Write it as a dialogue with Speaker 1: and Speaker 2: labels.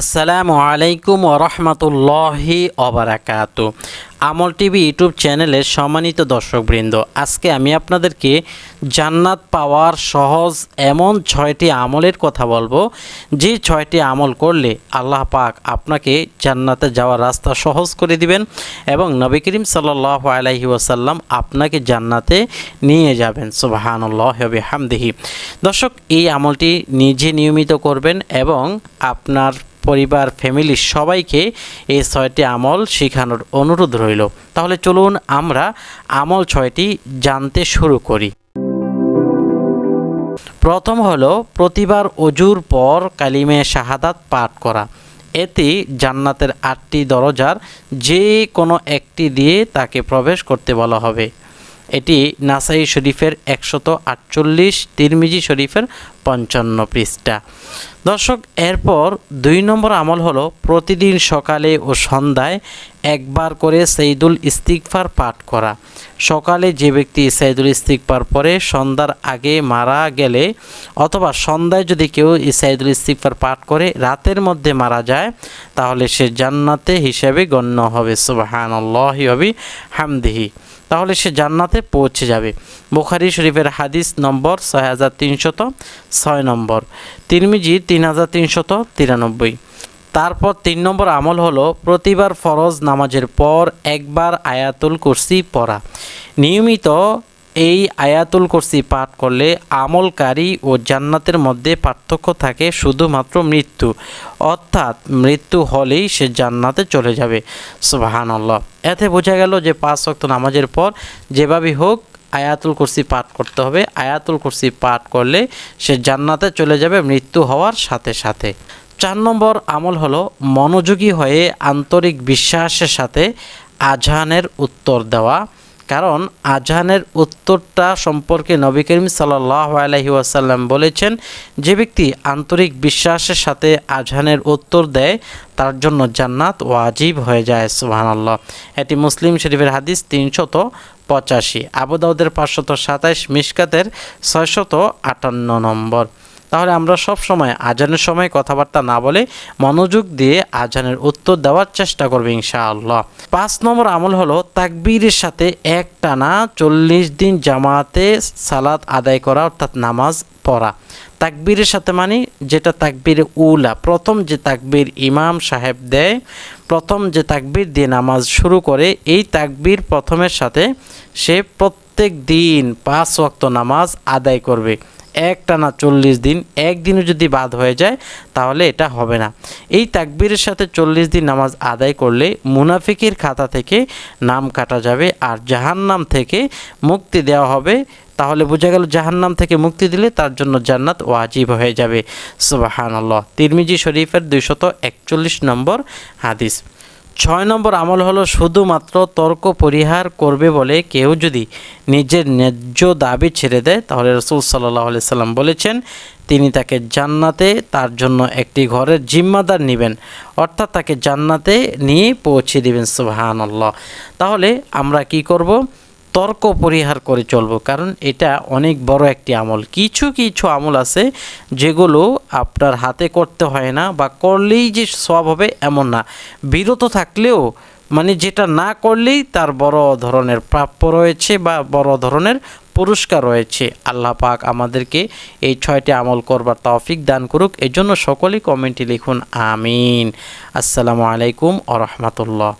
Speaker 1: আসসালামু আলাইকুম ওরহমতুল্লাহি অবরাকাত আমল টিভি ইউটিউব চ্যানেলের সম্মানিত দর্শকবৃন্দ, আজকে আমি আপনাদেরকে জান্নাত পাওয়ার সহজ এমন ছয়টি আমলের কথা বলব। যে ছয়টি আমল করলে আল্লাহ পাক আপনাকে জান্নাতে যাওয়ার রাস্তা সহজ করে দিবেন এবং নবী করিম সাল্লাহ আলাইহি ওয়াসাল্লাম আপনাকে জান্নাতে নিয়ে যাবেন। সুবাহানুল্লাহ হামদিহি দর্শক, এই আমলটি নিজে নিয়মিত করবেন এবং আপনার পরিবার ফ্যামিলির সবাইকে এই ছয়টি আমল শেখানোর অনুরোধ রইল। তাহলে চলুন আমরা আমল ছয়টি জানতে শুরু করি। প্রথম হলো প্রতিবার অজুর পর কালিমে শাহাদাত পাঠ করা। এতে জান্নাতের আটটি দরজার যে কোনো একটি দিয়ে তাকে প্রবেশ করতে বলা হবে। এটি নাসাই শরীফের একশত আটচল্লিশ, তিরমিজি শরীফের পঞ্চান্ন পৃষ্ঠা। দর্শক, এরপর দুই নম্বর আমল হলো প্রতিদিন সকালে ও সন্ধ্যায় একবার করে সঈদুল ইস্তিকফার পাঠ করা। সকালে যে ব্যক্তি সাইদুল ইস্তিকফার পরে সন্ধ্যার আগে মারা গেলে অথবা সন্ধ্যায় যদি কেউ সাইদুল ইস্তিকফার পাঠ করে, রাতের মধ্যে মারা যায়, তাহলে সে জান্নাতে হিসেবে গণ্য হবে। সুবাহান হবি হামদিহি তাহলে সে জান্নাতে পৌঁছে যাবে। বুখারি শরীফের হাদিস নম্বর ছয় হাজার তিনশত ছয় নম্বর। তিরমিজি তিন হাজার তিনশত তিরানব্বই। তারপর তিন নম্বর আমল হলো প্রতিবার ফরজ নামাজের পর একবার আয়াতুল কুরসি পড়া। নিয়মিত এই আয়াতুল কুরসি পাঠ করলে আমলকারী ও জান্নাতের মধ্যে পার্থক্য থাকে শুধুমাত্র মৃত্যু। অর্থাৎ মৃত্যু হলেই সে জান্নাতে চলে যাবে। সুবাহান আল্লাহ এতে বোঝা গেল যে পাঁচ শক্ত নামাজের পর যেভাবেই হোক আয়াতুল কুরসি পাঠ করতে হবে। আয়াতুল কুরসি পাঠ করলে সে জান্নাতে চলে যাবে মৃত্যু হওয়ার সাথে সাথে। চার নম্বর আমল হলো মনোযোগী হয়ে আন্তরিক বিশ্বাসের সাথে আজহানের উত্তর দেওয়া। কারণ আজানের উত্তরটা সম্পর্কে নবী করিম সাল্লাহ আলহি ওয়াসাল্লাম বলেছেন, যে ব্যক্তি আন্তরিক বিশ্বাসের সাথে আজানের উত্তর দেয়, তার জন্য জান্নাত ওয়াজিব হয়ে যায়, সুবহানাল্লাহ। এটি মুসলিম শরীফের হাদিস তিনশত পঁচাশি। আবুদাউদের পাঁচশত সাতাইশ মিসকাতের ছয়শত আটান্ন নম্বর। তাহলে আমরা সব সময় আজানের সময় কথাবার্তা না বলে মনোযোগ দিয়ে আজানের উত্তর দেওয়ার চেষ্টা করবে ইনশাআল্লাহ। পাঁচ নম্বর আমল হলো তাকবীরের সাথে এক টানা চল্লিশ দিন জামাতে সালাত আদায় করা, অর্থাৎ নামাজ পড়া। তাকবীরের সাথে মানে যেটা তাকবীর উলা, প্রথম যে তাকবীর ইমাম সাহেব দেয়, প্রথম যে তাকবীর দিয়ে নামাজ শুরু করে, এই তাকবীর প্রথমের সাথে সে প্রত্যেক দিন পাঁচ ওয়াক্ত নামাজ আদায় করবে। একটানা চল্লিশ দিন, একদিনও যদি বাদ হয়ে যায়, তাহলে এটা হবে না। এই তাকবীরের সাথে চল্লিশ দিন নামাজ আদায় করলে মুনাফিকের খাতা থেকে নাম কাটা যাবে আর জাহান্নাম থেকে মুক্তি দেওয়া হবে। তাহলে বোঝা গেল জাহান্নাম থেকে মুক্তি দিলে তার জন্য জান্নাত ওয়াজিব হয়ে যাবে। সুবাহান আল্লাহ তিরমিজি শরীফের দুইশত একচল্লিশ নম্বর হাদিস। ছয় নম্বর আমল হলো শুধুমাত্র তর্ক পরিহার করবে বলে কেউ যদি নিজের ন্যায্য দাবি ছেড়ে দেয়, তাহলে রসুল সাল্লাহ সাল্লাম বলেছেন, তিনি তাকে জান্নাতে তার জন্য একটি ঘরের জিম্মাদার নেবেন, অর্থাৎ তাকে জান্নাতে নিয়ে পৌঁছে দেবেন সুবাহান আল্লাহ তাহলে আমরা কি করব? তর্ক পরিহার করে চলবো। কারণ এটা অনেক বড় একটি আমল। কিছু কিছু আমল আছে যেগুলো আপনার হাতে করতে হয় না বা করলেই যে সব হবে এমন না। বিরত থাকলেও মানে যেটা না করলেই তার বড় ধরনের প্রাপ্য রয়েছে বা বড় ধরনের পুরস্কার রয়েছে। আল্লাহ পাক আমাদেরকে এই ছয়টি আমল করবার তৌফিক দান করুক। এই জন্য সকলেই কমেন্টে লিখুন, আমিন। আসসালামু আলাইকুম আ রহমতুল্লাহ।